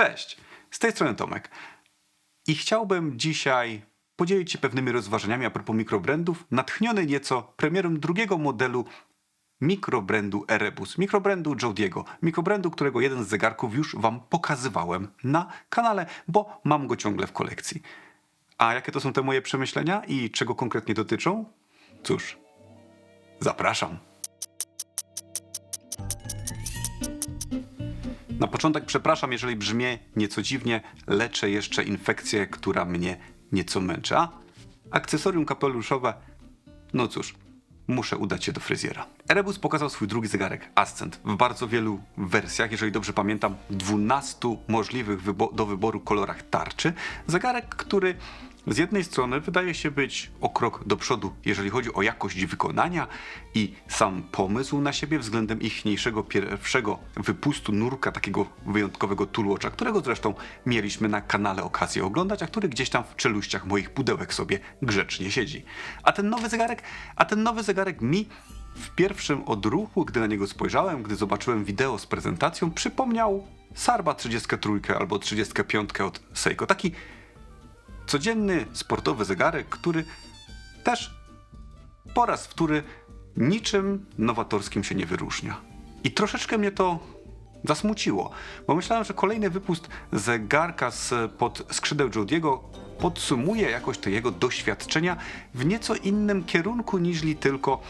Cześć, z tej strony Tomek. I chciałbym dzisiaj podzielić się pewnymi rozważaniami a propos mikrobrandów, natchniony nieco premierą drugiego modelu mikrobrandu Erebus, mikrobrandu Jodiego, mikrobrandu, którego jeden z zegarków już wam pokazywałem na kanale, bo mam go ciągle w kolekcji. A jakie to są te moje przemyślenia i czego konkretnie dotyczą? Cóż, zapraszam. Na początek przepraszam, jeżeli brzmię nieco dziwnie, leczę jeszcze infekcję, która mnie nieco męczy. A akcesorium kapeluszowe, no cóż, muszę udać się do fryzjera. Erebus pokazał swój drugi zegarek Ascent w bardzo wielu wersjach, jeżeli dobrze pamiętam, 12 możliwych wybo- do wyboru kolorach tarczy. Zegarek, który z jednej strony wydaje się być o krok do przodu, jeżeli chodzi o jakość wykonania i sam pomysł na siebie względem ichniejszego pierwszego wypustu nurka, takiego wyjątkowego toolwatcha, którego zresztą mieliśmy na kanale okazję oglądać, a który gdzieś tam w czeluściach moich pudełek sobie grzecznie siedzi. A ten nowy zegarek, a ten nowy zegarek mi w pierwszym odruchu, gdy na niego spojrzałem, gdy zobaczyłem wideo z prezentacją, przypomniał Sarba 33 albo 35 od Seiko. Taki codzienny sportowy zegarek, który też po raz wtóry niczym nowatorskim się nie wyróżnia. I troszeczkę mnie to zasmuciło, bo myślałem, że kolejny wypust zegarka z pod skrzydeł Jodiego podsumuje jakoś te jego doświadczenia w nieco innym kierunku niżli tylko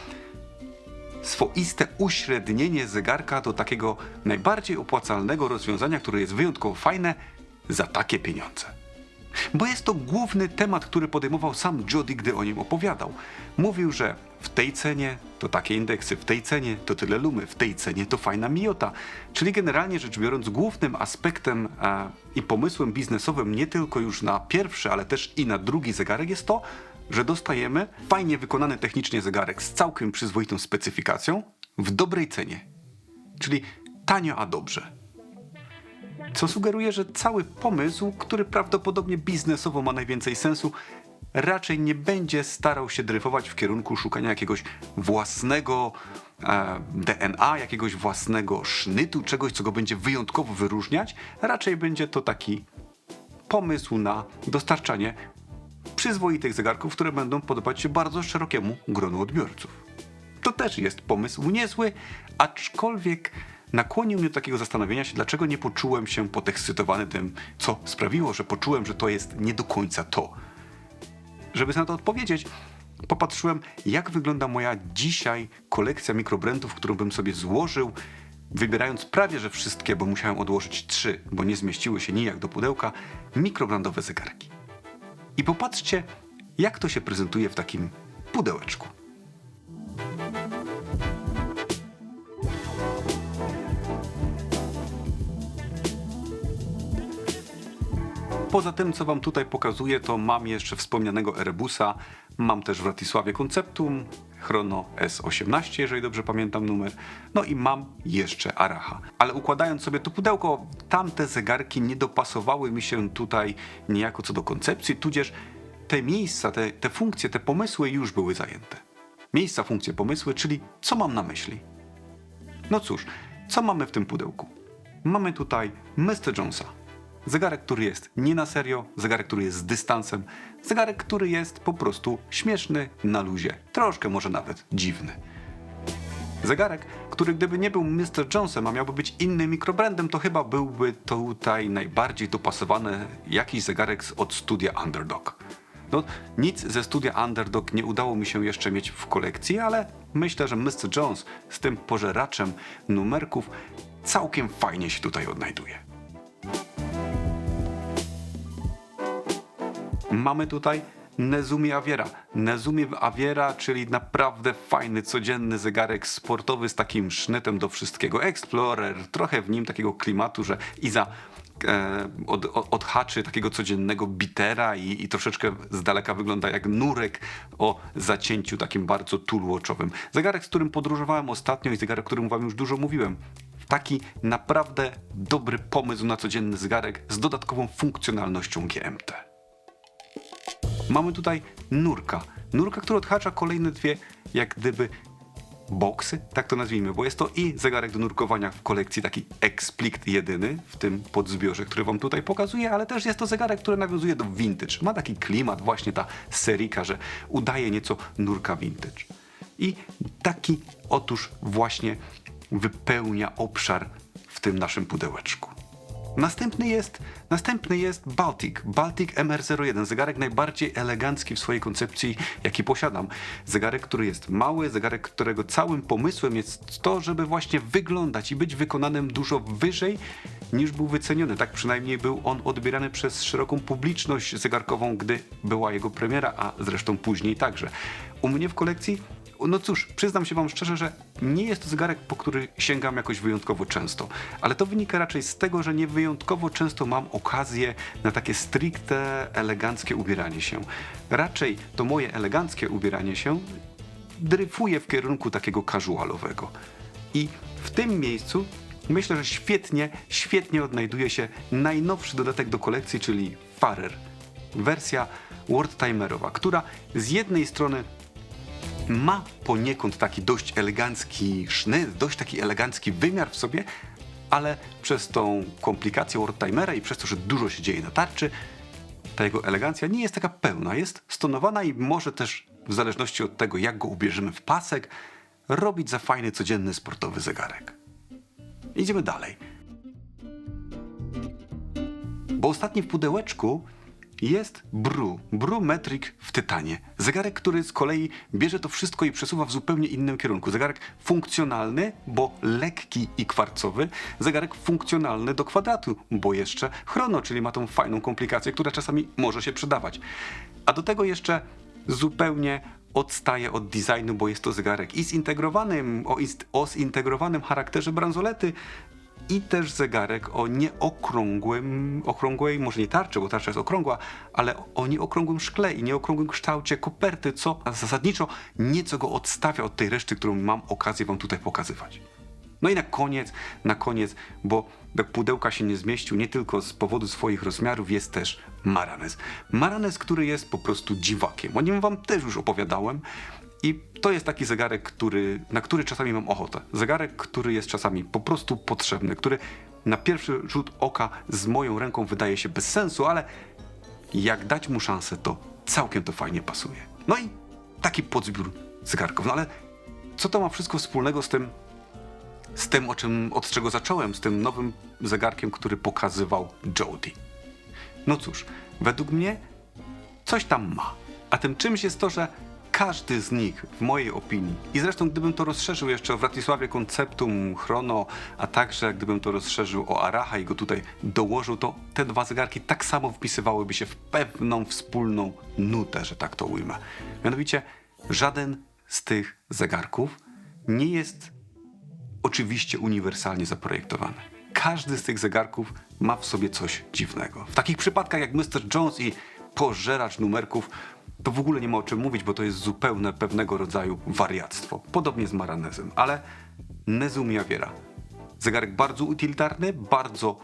swoiste uśrednienie zegarka do takiego najbardziej opłacalnego rozwiązania, które jest wyjątkowo fajne za takie pieniądze. Bo jest to główny temat, który podejmował sam Jody, gdy o nim opowiadał. Mówił, że w tej cenie to takie indeksy, w tej cenie to tyle lumy, w tej cenie to fajna Miota. Czyli generalnie rzecz biorąc, głównym aspektem e, i pomysłem biznesowym nie tylko już na pierwszy, ale też i na drugi zegarek jest to, że dostajemy fajnie wykonany technicznie zegarek z całkiem przyzwoitą specyfikacją w dobrej cenie. Czyli tanio, a dobrze. Co sugeruje, że cały pomysł, który prawdopodobnie biznesowo ma najwięcej sensu, raczej nie będzie starał się dryfować w kierunku szukania jakiegoś własnego e, DNA, jakiegoś własnego sznytu, czegoś, co go będzie wyjątkowo wyróżniać. Raczej będzie to taki pomysł na dostarczanie przyzwoitych zegarków, które będą podobać się bardzo szerokiemu gronu odbiorców. To też jest pomysł niezły, aczkolwiek nakłonił mnie do takiego zastanowienia się, dlaczego nie poczułem się podekscytowany tym, co sprawiło, że poczułem, że to jest nie do końca to. Żeby na to odpowiedzieć, popatrzyłem, jak wygląda moja dzisiaj kolekcja mikrobrandów, którą bym sobie złożył, wybierając prawie że wszystkie, bo musiałem odłożyć trzy, bo nie zmieściły się nijak do pudełka, mikrobrandowe zegarki. I popatrzcie, jak to się prezentuje w takim pudełeczku. Poza tym, co wam tutaj pokazuję, to mam jeszcze wspomnianego Erebusa, mam też w Ratisławie Conceptum, Chrono S18, jeżeli dobrze pamiętam numer, no i mam jeszcze Aracha. Ale układając sobie to pudełko, tamte zegarki nie dopasowały mi się tutaj niejako co do koncepcji, tudzież te miejsca, te, te funkcje, te pomysły już były zajęte. Miejsca, funkcje, pomysły, czyli co mam na myśli? No cóż, co mamy w tym pudełku? Mamy tutaj Mr. Jonesa. Zegarek, który jest nie na serio, zegarek, który jest z dystansem, zegarek, który jest po prostu śmieszny, na luzie, troszkę może nawet dziwny. Zegarek, który gdyby nie był Mr. Jonesem, a miałby być innym mikrobrandem, to chyba byłby tutaj najbardziej dopasowany jakiś zegarek od studia Underdog. No, nic ze studia Underdog nie udało mi się jeszcze mieć w kolekcji, ale myślę, że Mr. Jones z tym pożeraczem numerków całkiem fajnie się tutaj odnajduje. Mamy tutaj Nezumi Aviera. Nezumi Aviera, czyli naprawdę fajny, codzienny zegarek sportowy z takim sznytem do wszystkiego. Explorer, trochę w nim takiego klimatu, że i za e, od, od, odhaczy takiego codziennego bitera i, i troszeczkę z daleka wygląda jak nurek o zacięciu takim bardzo toolwatchowym. Zegarek, z którym podróżowałem ostatnio i zegarek, o którym wam już dużo mówiłem. Taki naprawdę dobry pomysł na codzienny zegarek z dodatkową funkcjonalnością GMT. Mamy tutaj nurka. Nurka, która odhacza kolejne dwie, jak gdyby boxy, tak to nazwijmy, bo jest to i zegarek do nurkowania w kolekcji taki Explict jedyny w tym podzbiorze, który wam tutaj pokazuję, ale też jest to zegarek, który nawiązuje do vintage. Ma taki klimat właśnie ta serika, że udaje nieco nurka vintage. I taki otóż właśnie wypełnia obszar w tym naszym pudełeczku. Następny jest, następny jest Baltic, Baltic MR01, zegarek najbardziej elegancki w swojej koncepcji, jaki posiadam. Zegarek, który jest mały, zegarek, którego całym pomysłem jest to, żeby właśnie wyglądać i być wykonanym dużo wyżej niż był wyceniony. Tak przynajmniej był on odbierany przez szeroką publiczność zegarkową, gdy była jego premiera, a zresztą później także. U mnie w kolekcji no cóż, przyznam się wam szczerze, że nie jest to zegarek, po który sięgam jakoś wyjątkowo często, ale to wynika raczej z tego, że nie wyjątkowo często mam okazję na takie stricte eleganckie ubieranie się. Raczej to moje eleganckie ubieranie się dryfuje w kierunku takiego casualowego. I w tym miejscu myślę, że świetnie, świetnie odnajduje się najnowszy dodatek do kolekcji, czyli Farer. Wersja Wordtimerowa, która z jednej strony ma poniekąd taki dość elegancki sznyt, dość taki elegancki wymiar w sobie, ale przez tą komplikację Wordtimera i przez to, że dużo się dzieje na tarczy, ta jego elegancja nie jest taka pełna, jest stonowana i może też, w zależności od tego, jak go ubierzemy w pasek, robić za fajny, codzienny, sportowy zegarek. Idziemy dalej. Bo ostatni w pudełeczku jest Bru, Bru Metric w tytanie. Zegarek, który z kolei bierze to wszystko i przesuwa w zupełnie innym kierunku. Zegarek funkcjonalny, bo lekki i kwarcowy. Zegarek funkcjonalny do kwadratu, bo jeszcze chrono, czyli ma tą fajną komplikację, która czasami może się przydawać. A do tego jeszcze zupełnie odstaje od designu, bo jest to zegarek i zintegrowanym, o, o zintegrowanym charakterze bransolety, i też zegarek o nieokrągłym, okrągłej, może nie tarczy, bo tarcza jest okrągła, ale o nieokrągłym szkle i nieokrągłym kształcie koperty, co zasadniczo nieco go odstawia od tej reszty, którą mam okazję wam tutaj pokazywać. No i na koniec, na koniec, bo do pudełka się nie zmieścił nie tylko z powodu swoich rozmiarów, jest też Maranes. Maranes, który jest po prostu dziwakiem. O nim wam też już opowiadałem. I to jest taki zegarek, który, na który czasami mam ochotę. Zegarek, który jest czasami po prostu potrzebny, który na pierwszy rzut oka z moją ręką wydaje się bez sensu, ale jak dać mu szansę, to całkiem to fajnie pasuje. No i taki podzbiór zegarków. No ale co to ma wszystko wspólnego z tym, z tym, o czym, od czego zacząłem, z tym nowym zegarkiem, który pokazywał Jody? No cóż, według mnie coś tam ma. A tym czymś jest to, że każdy z nich, w mojej opinii, i zresztą gdybym to rozszerzył jeszcze o Wratysławie Konceptum, Chrono, a także gdybym to rozszerzył o Aracha i go tutaj dołożył, to te dwa zegarki tak samo wpisywałyby się w pewną wspólną nutę, że tak to ujmę. Mianowicie, żaden z tych zegarków nie jest oczywiście uniwersalnie zaprojektowany. Każdy z tych zegarków ma w sobie coś dziwnego. W takich przypadkach jak Mr. Jones i pożeracz numerków, to w ogóle nie ma o czym mówić, bo to jest zupełne pewnego rodzaju wariactwo. Podobnie z Maranezem, ale Nezum Javiera. Zegarek bardzo utylitarny, bardzo,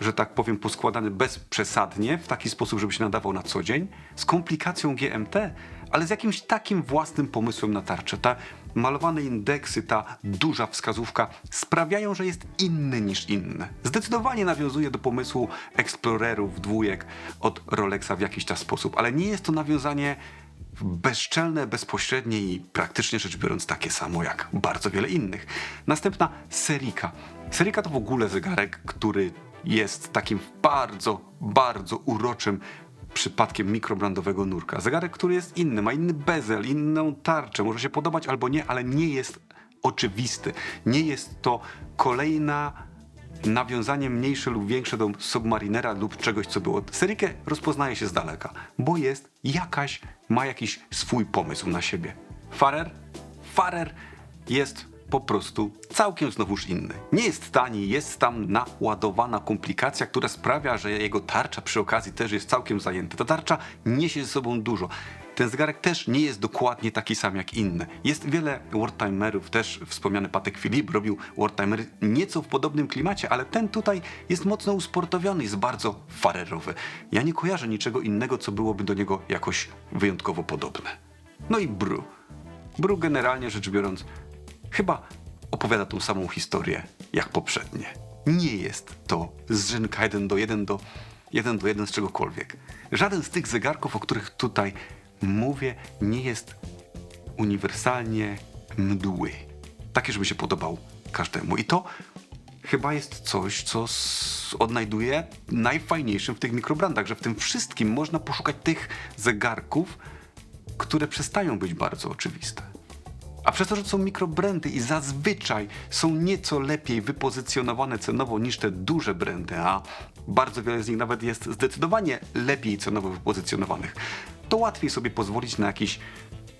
że tak powiem, poskładany bezprzesadnie, w taki sposób, żeby się nadawał na co dzień, z komplikacją GMT, ale z jakimś takim własnym pomysłem na tarczę. Te malowane indeksy, ta duża wskazówka sprawiają, że jest inny niż inne. Zdecydowanie nawiązuje do pomysłu Explorerów dwójek od Rolexa w jakiś tam sposób, ale nie jest to nawiązanie bezczelne, bezpośrednie i praktycznie rzecz biorąc takie samo jak bardzo wiele innych. Następna Serika. Serika to w ogóle zegarek, który jest takim bardzo, bardzo uroczym przypadkiem mikrobrandowego nurka. Zegarek, który jest inny, ma inny bezel, inną tarczę, może się podobać albo nie, ale nie jest oczywisty. Nie jest to kolejna nawiązanie mniejsze lub większe do Submarinera lub czegoś, co było. Serikę rozpoznaje się z daleka, bo jest jakaś, ma jakiś swój pomysł na siebie. Farer? Farer jest po prostu całkiem znowuż inny. Nie jest tani, jest tam naładowana komplikacja, która sprawia, że jego tarcza przy okazji też jest całkiem zajęta. Ta tarcza niesie ze sobą dużo. Ten zegarek też nie jest dokładnie taki sam jak inne. Jest wiele wartimerów, też wspomniany Patek Philippe robił wartimery nieco w podobnym klimacie, ale ten tutaj jest mocno usportowiony, jest bardzo farerowy. Ja nie kojarzę niczego innego, co byłoby do niego jakoś wyjątkowo podobne. No i Bru. Bru generalnie rzecz biorąc chyba opowiada tą samą historię jak poprzednie. Nie jest to zrzynka 1 do 1 do 1 do 1 z czegokolwiek. Żaden z tych zegarków, o których tutaj mówię, nie jest uniwersalnie mdły. Taki, żeby się podobał każdemu. I to chyba jest coś, co odnajduję najfajniejszym w tych mikrobrandach, że w tym wszystkim można poszukać tych zegarków, które przestają być bardzo oczywiste. A przez to, że są mikrobrandy i zazwyczaj są nieco lepiej wypozycjonowane cenowo niż te duże brandy, a bardzo wiele z nich nawet jest zdecydowanie lepiej cenowo wypozycjonowanych, to łatwiej sobie pozwolić na jakiś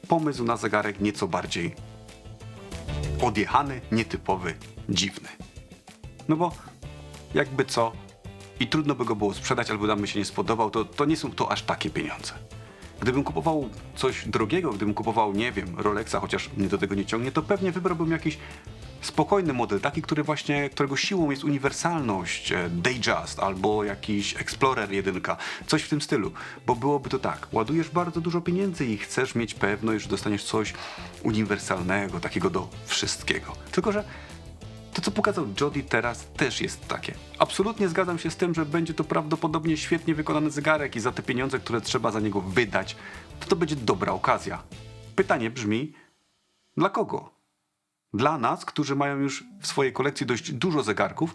pomysł na zegarek nieco bardziej odjechany, nietypowy, dziwny. No bo jakby co i trudno by go było sprzedać albo nam się nie spodobał, to, to nie są to aż takie pieniądze. Gdybym kupował coś drogiego, gdybym kupował, nie wiem, Rolexa, chociaż mnie do tego nie ciągnie, to pewnie wybrałbym jakiś spokojny model, taki, który właśnie, którego siłą jest uniwersalność, e, Datejust albo jakiś Explorer 1, coś w tym stylu, bo byłoby to tak, ładujesz bardzo dużo pieniędzy i chcesz mieć pewność, że dostaniesz coś uniwersalnego, takiego do wszystkiego. Tylko, że to, co pokazał Jody teraz, też jest takie. Absolutnie zgadzam się z tym, że będzie to prawdopodobnie świetnie wykonany zegarek i za te pieniądze, które trzeba za niego wydać, to to będzie dobra okazja. Pytanie brzmi, dla kogo? Dla nas, którzy mają już w swojej kolekcji dość dużo zegarków,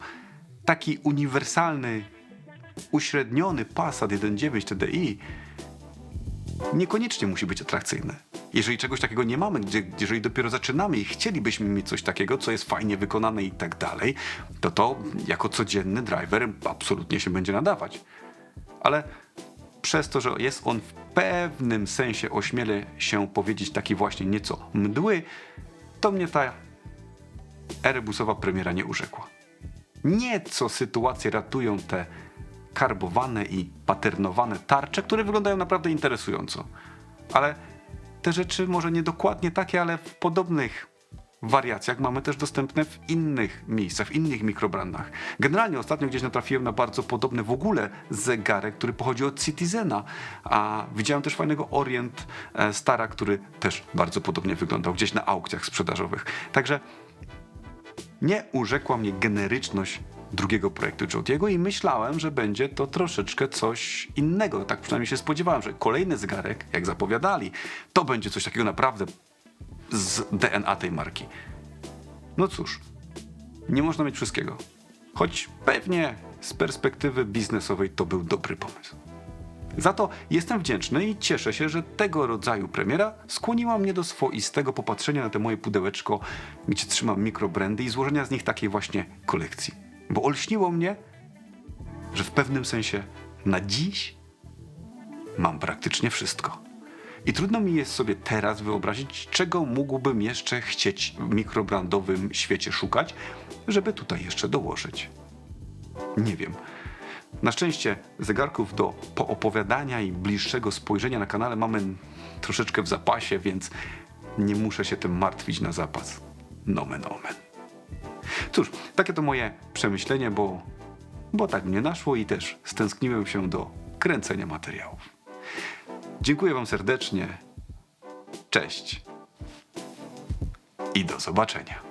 taki uniwersalny, uśredniony Passat 1.9 TDI niekoniecznie musi być atrakcyjny. Jeżeli czegoś takiego nie mamy, gdzie, jeżeli dopiero zaczynamy i chcielibyśmy mieć coś takiego, co jest fajnie wykonane i tak dalej, to to jako codzienny driver absolutnie się będzie nadawać. Ale przez to, że jest on w pewnym sensie, ośmielę się powiedzieć, taki właśnie nieco mdły, to mnie ta Airbus'owa premiera nie urzekła. Nieco sytuację ratują te karbowane i paternowane tarcze, które wyglądają naprawdę interesująco. Ale te rzeczy może nie dokładnie takie, ale w podobnych wariacjach mamy też dostępne w innych miejscach, w innych mikrobrandach. Generalnie ostatnio gdzieś natrafiłem na bardzo podobny w ogóle zegarek, który pochodzi od Citizena, a widziałem też fajnego Orient e, Stara, który też bardzo podobnie wyglądał gdzieś na aukcjach sprzedażowych. Także nie urzekła mnie generyczność drugiego projektu Jodiego i myślałem, że będzie to troszeczkę coś innego. Tak przynajmniej się spodziewałem, że kolejny zegarek, jak zapowiadali, to będzie coś takiego naprawdę z DNA tej marki. No cóż, nie można mieć wszystkiego. Choć pewnie z perspektywy biznesowej to był dobry pomysł. Za to jestem wdzięczny i cieszę się, że tego rodzaju premiera skłoniła mnie do swoistego popatrzenia na te moje pudełeczko, gdzie trzymam mikrobrandy i złożenia z nich takiej właśnie kolekcji. Bo olśniło mnie, że w pewnym sensie na dziś mam praktycznie wszystko. I trudno mi jest sobie teraz wyobrazić, czego mógłbym jeszcze chcieć w mikrobrandowym świecie szukać, żeby tutaj jeszcze dołożyć. Nie wiem. Na szczęście zegarków do poopowiadania i bliższego spojrzenia na kanale mamy troszeczkę w zapasie, więc nie muszę się tym martwić na zapas. Nomen omen. Cóż, takie to moje przemyślenie, bo, bo tak mnie naszło i też stęskniłem się do kręcenia materiałów. Dziękuję Wam serdecznie. Cześć i do zobaczenia.